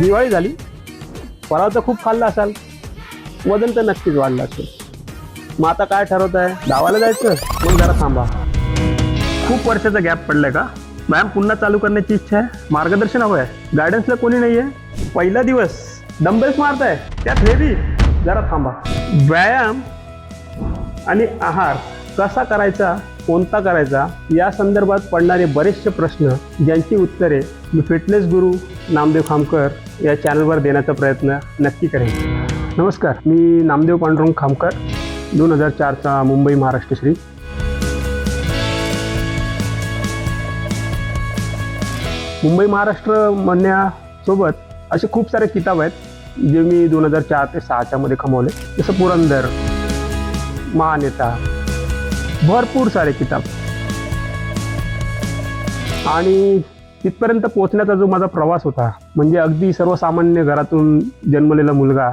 दिवाळी झाली फराळ तर खूप खाल्ला असाल वजन तर नक्कीच वाढलं असेल. मग आता काय ठरवत आहे? गावाला जायचं मग जरा थांबा. खूप वर्षाचा गॅप पडलाय का? व्यायाम पुन्हा चालू करण्याची इच्छा आहे? मार्गदर्शन हवं आहे गायडन्सला कोणी नाही आहे पहिला दिवस डंबेल्स मारताय त्यात हेवी जरा थांबा. व्यायाम आणि आहार कसा करायचा कोणता करायचा या संदर्भात पडणारे बरेचसे प्रश्न ज्यांची उत्तरे मी फिटनेस गुरु नामदेव खामकर या चॅनलवर देण्याचा प्रयत्न नक्की करेन. नमस्कार मी नामदेव पांडुरंग खामकर दोन हजार चारचा मुंबई महाराष्ट्र श्री. मुंबई महाराष्ट्र म्हणण्यासोबत असे खूप सारे किताब आहेत जे मी दोन हजार चार ते सहाच्या मध्ये कमवले. जसं पुरंदर महानेता भरपूर सारे किताब. आणि तिथपर्यंत पोहोचण्याचा जो माझा प्रवास होता म्हणजे अगदी सर्वसामान्य घरातून जन्मलेला मुलगा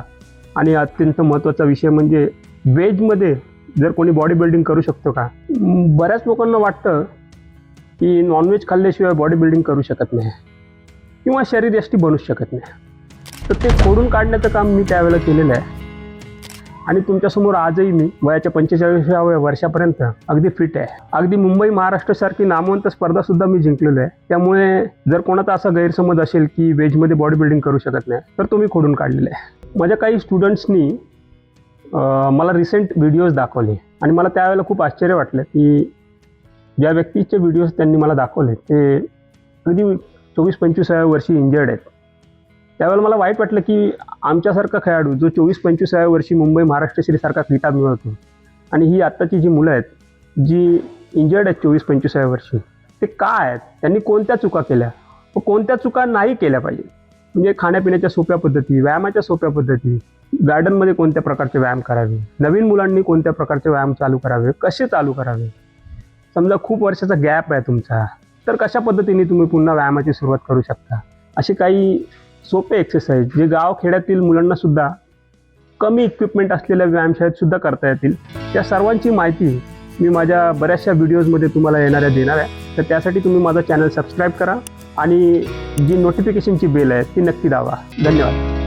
आणि अत्यंत महत्त्वाचा विषय म्हणजे वेजमध्ये जर कोणी बॉडी बिल्डिंग करू शकतो का? बऱ्याच लोकांना वाटतं की नॉनव्हेज खाल्ल्याशिवाय बॉडी बिल्डिंग करू शकत नाही किंवा शरीर यष्टी बनू शकत नाही. तर ते खोडून काढण्याचं काम मी त्यावेळेला केलेलं आहे. आणि तुमच्यासमोर आजही मी वयाच्या पंचेचाळीसाव्या वर्षापर्यंत अगदी फिट आहे. अगदी मुंबई महाराष्ट्रासारखी नामवंत स्पर्धा सुद्धा मी जिंकलेलो आहे. त्यामुळे जर कोणाचा असा गैरसमज असेल की वेजमध्ये बॉडी बिल्डिंग करू शकत नाही तर तो मी खोडून काढलेला आहे. माझ्या काही स्टुडंट्सनी मला रिसेंट व्हिडिओज दाखवले आणि मला त्यावेळेला खूप आश्चर्य वाटलं की ज्या व्यक्तीचे व्हिडिओज त्यांनी मला दाखवले ते अगदी चोवीस पंचवीसाव्या वर्षी इंजर्ड आहेत. त्यावेळेला मला वाईट वाटलं की आमच्यासारखा खेळाडू जो चोवीस पंचवीसाव्या वर्षी मुंबई महाराष्ट्र श्रीसारखा किताब मिळवतो आणि ही आत्ताची जी मुलं आहेत जी इंजर्ड आहेत चोवीस पंचवीसाव्या वर्षी ते का आहेत? त्यांनी कोणत्या चुका केल्या? व कोणत्या चुका नाही केल्या पाहिजे? म्हणजे खाण्यापिण्याच्या सोप्या पद्धती व्यायामाच्या सोप्या पद्धती गार्डनमध्ये कोणत्या प्रकारचे व्यायाम करावे? नवीन मुलांनी कोणत्या प्रकारचे व्यायाम चालू करावे? कसे चालू करावे? समजा खूप वर्षाचा गॅप आहे तुमचा तर कशा पद्धतीने तुम्ही पुन्हा व्यायामाची सुरुवात करू शकता? असे काही सोपे एक्सरसाइज जे गावखेड्यातील मुलांना सुद्धा कमी इक्विपमेंट असलेल्या व्यायामशाळेत सुद्धा करता येतील. त्या सर्वांची माहिती मी माझ्या बऱ्याचशा व्हिडिओजमध्ये तुम्हाला येणाऱ्या देणार आहे. तर त्यासाठी तुम्ही माझा चॅनल सबस्क्राईब करा आणि जी नोटिफिकेशनची बेल आहे ती नक्की दावा धन्यवाद.